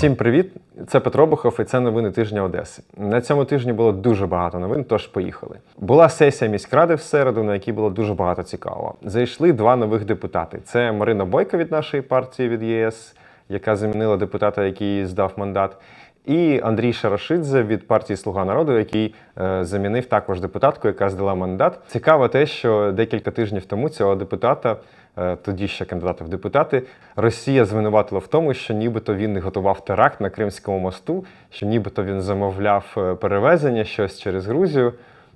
Всім привіт! Це Петро Бухов і це новини тижня Одеси. На цьому тижні було дуже багато новин, тож поїхали. Була сесія міськради в середу, на якій було дуже багато цікавого. Зайшли два нових депутати: це Марина Бойко від нашої партії від ЄС, яка замінила депутата, який здав мандат. І Андрій Шарашидзе від партії Слуга народу, який е, замінив також депутатку, яка здала мандат. Цікаво те, що декілька тижнів тому цього депутата, тоді ще кандидата в депутати, Росія звинуватила в тому, що нібито він не готував теракт на Кримському мосту, що нібито він замовляв е, перевезення щось через Грузію.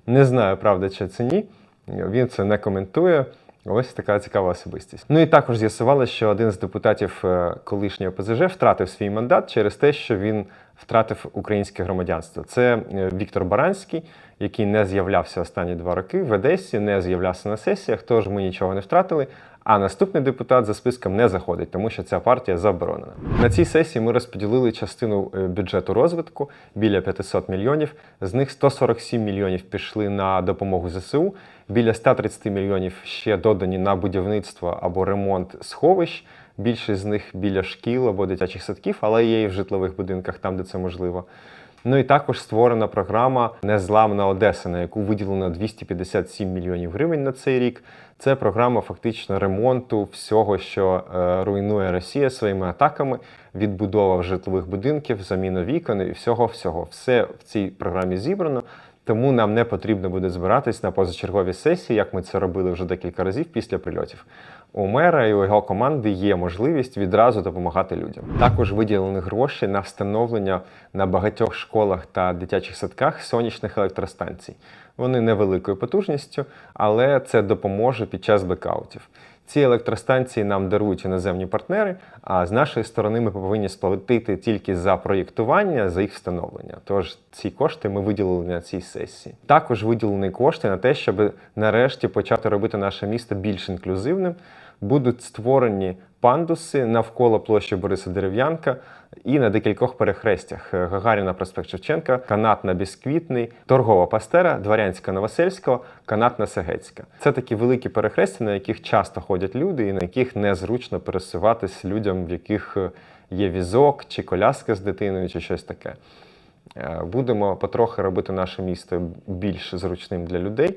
Не знаю, правда чи це ні. Він це не коментує. Ось така цікава особистість. Ну і також з'ясували, що один з депутатів е, колишнього ПЗЖ втратив свій мандат через те, що він втратив українське громадянство. Це е, Віктор Баранський, який не з'являвся останні два роки в Одесі, не з'являвся на сесіях, тож ми нічого не втратили. А наступний депутат за списком не заходить, тому що ця партія заборонена. На цій сесії ми розподілили частину е, бюджету розвитку біля 500 мільйонів. З них 147 мільйонів пішли на допомогу ЗСУ. Біля 130 мільйонів ще додані на будівництво або ремонт сховищ. Більшість з них біля шкіл або дитячих садків, але є і в житлових будинках, там де це можливо. Ну і також створена програма Незламна Одеса, на яку виділено 257 мільйонів гривень на цей рік. Це програма фактично ремонту всього, що е, руйнує Росія своїми атаками, відбудова житлових будинків, заміна вікон і всього всього. Все в цій програмі зібрано. Тому нам не потрібно буде збиратись на позачергові сесії, як ми це робили вже декілька разів після прильотів. У мера і у його команди є можливість відразу допомагати людям. Також виділені гроші на встановлення на багатьох школах та дитячих садках сонячних електростанцій. Вони невеликою потужністю, але це допоможе під час блекаутів. Ці електростанції нам дарують іноземні партнери, а з нашої сторони ми повинні сплатити тільки за проєктування, за їх встановлення. Тож ці кошти ми виділили на цій сесії. Також виділені кошти на те, щоб нарешті почати робити наше місто більш інклюзивним. Будуть створені пандуси навколо площі Бориса Дерев'янка і на декількох перехрестях: Гагаріна, проспект Шевченка, канатна Бісквітний, торгова пастера, Дворянська Новосельського, канатна Сегецька. Це такі великі перехрестя, на яких часто ходять люди, і на яких незручно пересуватись людям, в яких є візок чи коляска з дитиною, чи щось таке. Е, Будемо потрохи робити наше місто більш зручним для людей.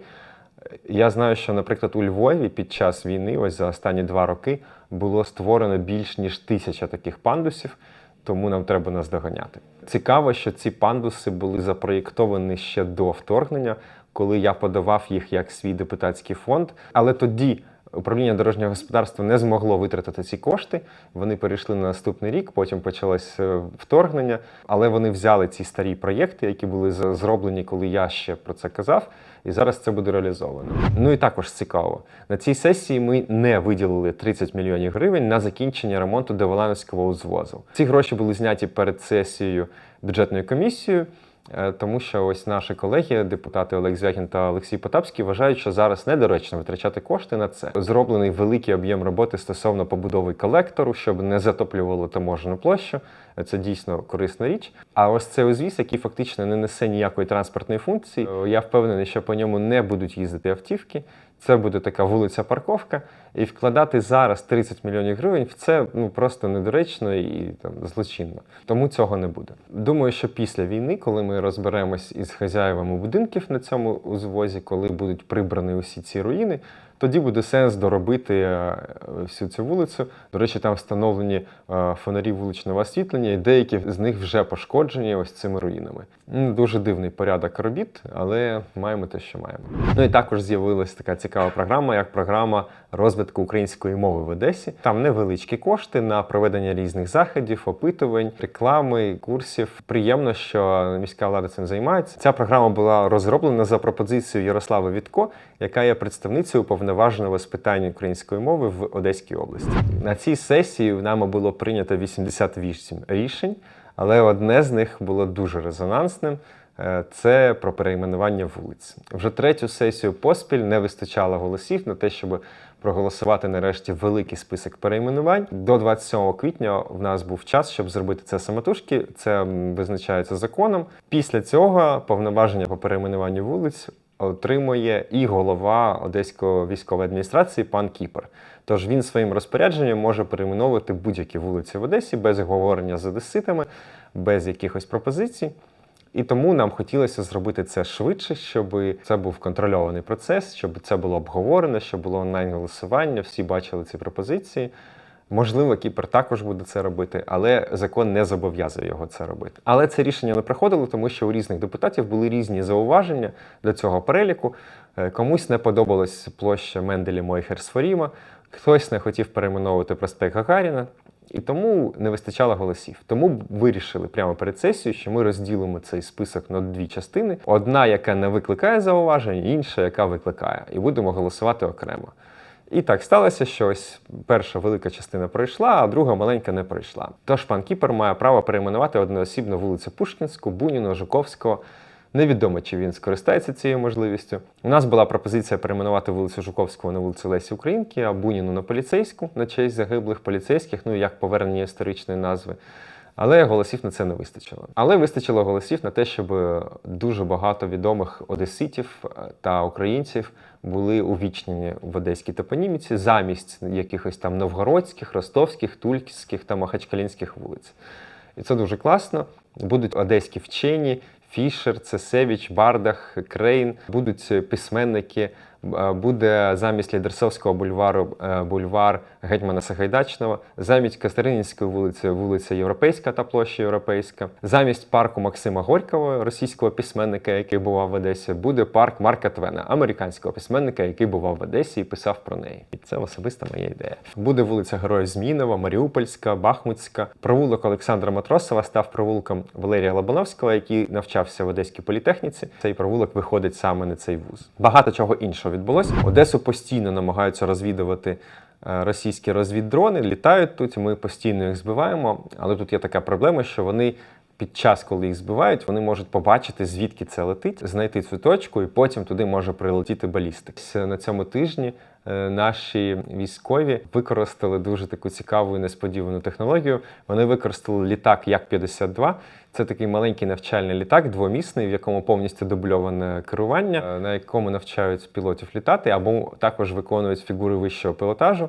Я знаю, що, наприклад, у Львові під час війни, ось за останні два роки, було створено більш ніж тисяча таких пандусів, тому нам треба наздоганяти. Цікаво, що ці пандуси були запроєктовані ще до вторгнення, коли я подавав їх як свій депутатський фонд. Але тоді управління дорожнього господарства не змогло витратити ці кошти. Вони перейшли на наступний рік, потім почалось е, вторгнення. Але вони взяли ці старі проєкти, які були зроблені, коли я ще про це казав. І зараз це буде реалізовано. Ну і також цікаво. На цій сесії ми не виділили 30 мільйонів гривень на закінчення ремонту Деволановського узвозу. Ці гроші були зняті перед сесією бюджетною комісією. Е, Тому що ось наші колеги, депутати Олег Звягін та Олексій Потапський, вважають, що зараз недоречно витрачати кошти на це. Зроблений великий об'єм роботи стосовно побудови колектору, щоб не затоплювало таможену площу. Це дійсно корисна річ. А ось цей узвіз, який фактично не несе ніякої транспортної функції, е, я впевнений, що по ньому не будуть їздити автівки. Це буде така вулиця-парковка, і вкладати зараз 30 мільйонів гривень в це ну просто недоречно і там злочинно. Тому цього не буде. Думаю, що після війни, коли ми розберемось із хазяївами будинків на цьому узвозі, коли будуть прибрані усі ці руїни, тоді буде сенс доробити е, всю цю вулицю. До речі, там встановлені е, фонарі вуличного освітлення, і деякі з них вже пошкоджені ось цими руїнами. Дуже дивний порядок робіт, але маємо те, що маємо. Ну і також з'явилася така цікава програма, як програма розвитку української мови в Одесі. Там невеличкі кошти на проведення різних заходів, опитувань, реклами, курсів. Приємно, що міська влада цим займається. Ця програма була розроблена за пропозицією Ярослави Вітко, яка є представницею уповноваженого з питань української мови в Одеській області. На цій сесії нами було прийнято 88 рішень, але одне з них було дуже резонансним. Е, Це про перейменування вулиць. Вже третю сесію поспіль не вистачало голосів на те, щоб проголосувати нарешті великий список перейменувань. До 27 квітня в нас був час, щоб зробити це самотужки. Це визначається законом. Після цього повноваження по перейменуванню вулиць отримує і голова Одеської військової адміністрації пан Кіпер. Тож він своїм розпорядженням може перейменовувати будь-які вулиці в Одесі без обговорення з одеситами, без якихось пропозицій. І тому нам хотілося зробити це швидше, щоб це був контрольований процес, щоб це було обговорено, щоб було онлайн-голосування, всі бачили ці пропозиції. Можливо, Кіпр також буде це робити, але закон не зобов'язує його це робити. Але це рішення не проходило, тому що у різних депутатів були різні зауваження до цього переліку. Е, Комусь не подобалась площа Менделі Мойхерсфоріма, хтось не хотів перейменовувати проспект Гагаріна. І тому не вистачало голосів. Тому вирішили прямо перед сесією, що ми розділимо цей список на дві частини: одна, яка не викликає зауважень, інша, яка викликає, і будемо голосувати окремо. І так сталося, що ось перша велика частина пройшла, а друга маленька не пройшла. Тож пан Кіпер має право перейменувати одноосібно вулицю Пушкінську, Буніну, Жуковського. Невідомо, чи він скористається цією можливістю. У нас була пропозиція перейменувати вулицю Жуковського на вулицю Лесі Українки, а Буніну на поліцейську на честь загиблих поліцейських, ну як повернення історичної назви. Але голосів на це не вистачило. Але вистачило голосів на те, щоб дуже багато відомих одеситів е, та українців були увічнені в одеській топоніміці замість якихось там новгородських, ростовських, тульських та махачкалінських вулиць. І це дуже класно. Будуть одеські вчені, Фішер, Цесевич, Бардах, Крейн, будуть письменники. Е, Буде замість Лідерсовського бульвару е, бульвар Гетьмана Сагайдачного, замість Катеринінської вулиці вулиця Європейська та площа Європейська, замість парку Максима Горького, російського письменника, який бував в Одесі, буде парк Марка Твена, американського письменника, який бував в Одесі і писав про неї. І це особиста моя ідея. Буде вулиця Героїв Змінова, Маріупольська, Бахмутська. Провулок Олександра Матросова став провулком Валерія Лобановського, який навчався в Одеській політехніці. Цей провулок виходить саме на цей вуз. Багато чого іншого відбулося. Одесу постійно намагаються розвідувати. е, Російські розвіддрони літають тут, ми постійно їх збиваємо. Але тут є така проблема, що вони під час, коли їх збивають, вони можуть побачити, звідки це летить, знайти цю точку, і потім туди може прилетіти балістик. На цьому тижні е, наші військові використали дуже таку цікаву і несподівану технологію. Вони використали літак Як-52. Це такий маленький навчальний літак, двомісний, в якому повністю дубльоване керування, е, на якому навчають пілотів літати, або також виконують фігури вищого пілотажу.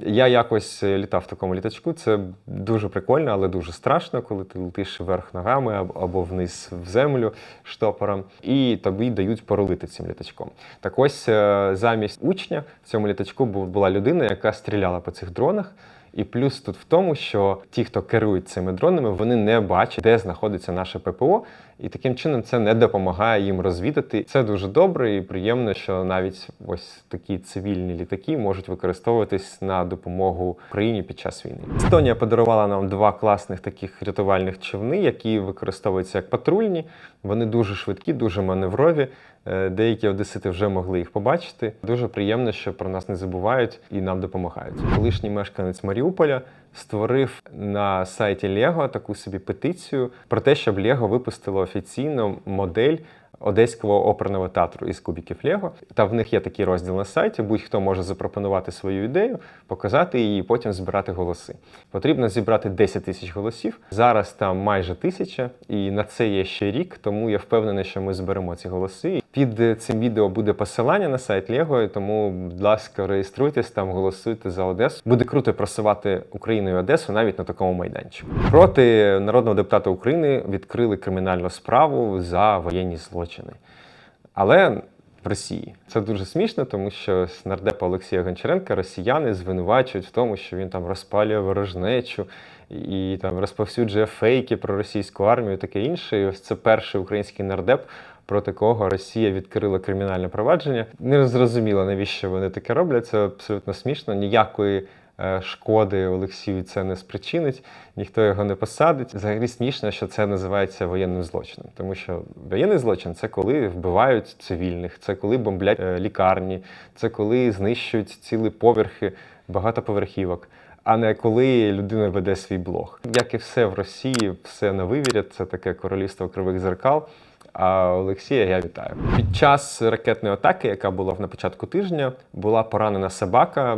Я якось е, літав в такому літачку. Це дуже прикольно, але дуже страшно, коли ти летиш вверх ногами або вниз в землю штопором, і тобі дають порулити цим літачком. Так ось е, замість учня в цьому літачку була людина, яка стріляла по цих дронах. І плюс тут в тому, що ті, хто керують цими дронами, вони не бачать, де знаходиться наше ППО, і таким чином це не допомагає їм розвідати. Це дуже добре і приємно, що навіть ось такі цивільні літаки можуть використовуватись на допомогу Україні під час війни. Естонія подарувала нам два класних таких рятувальних човни, які використовуються як патрульні. Вони дуже швидкі, дуже маневрові. Е, Деякі одесити вже могли їх побачити. Дуже приємно, що про нас не забувають і нам допомагають. Колишній мешканець Маріуполя створив на сайті Лего таку собі петицію про те, щоб Лего випустило офіційно модель. Одеського оперного театру із кубіків Лего. Та в них є такий розділ на сайті. Будь-хто може запропонувати свою ідею, показати її, потім збирати голоси. Потрібно зібрати 10 тисяч голосів. Зараз там майже тисяча, і на це є ще рік. Тому я впевнений, що ми зберемо ці голоси. Під цим відео буде посилання на сайт Лего, тому, будь ласка, реєструйтесь там, голосуйте за Одесу. Буде круто просувати Україну і Одесу навіть на такому майданчику. Проти народного депутата України відкрили кримінальну справу за воєнні злочини. Але в Росії це дуже смішно, тому що з нардепа Олексія Гончаренка росіяни звинувачують в тому, що він там розпалює ворожнечу і там розповсюджує фейки про російську армію, і таке інше. І ось це перший український нардеп. Проти кого Росія відкрила кримінальне провадження. Не зрозуміло, навіщо вони таке роблять. Це абсолютно смішно. Ніякої е, шкоди Олексію це не спричинить, ніхто його не посадить. Взагалі смішно, що це називається воєнним злочином, тому що воєнний злочин це коли вбивають цивільних, це коли бомблять е, лікарні, це коли знищують цілі поверхи багатоповерхівок. А не коли людина веде свій блог. Як і все в Росії, все на вивірі, це таке королівство кривих зеркал. А Олексія я вітаю. Під час ракетної атаки, яка була на початку тижня, була поранена собака е,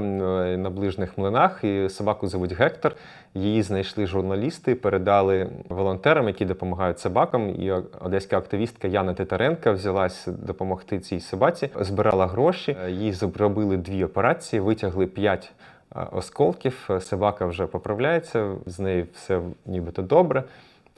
на ближніх млинах. І собаку звуть Гектор. Її знайшли журналісти, передали волонтерам, які допомагають собакам. І одеська активістка Яна Титаренка взялась допомогти цій собаці, збирала гроші. Е, Їй зробили дві операції, витягли п'ять е, осколків. Собака вже поправляється, з нею все нібито добре.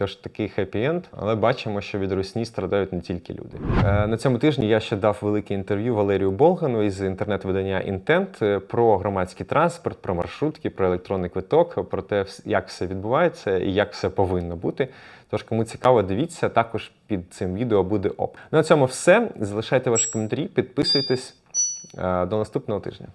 Тож такий хеппі-енд, але бачимо, що від русні страдають не тільки люди. Е, на цьому тижні я ще дав велике інтерв'ю Валерію Болгану із інтернет-видання Інтент про громадський транспорт, про маршрутки, про електронний квиток, про те, як все відбувається і як все повинно бути. Тож, кому цікаво, дивіться, також під цим відео буде оп. Ну, на цьому все. Залишайте ваші коментарі, підписуйтесь. Е, До наступного тижня.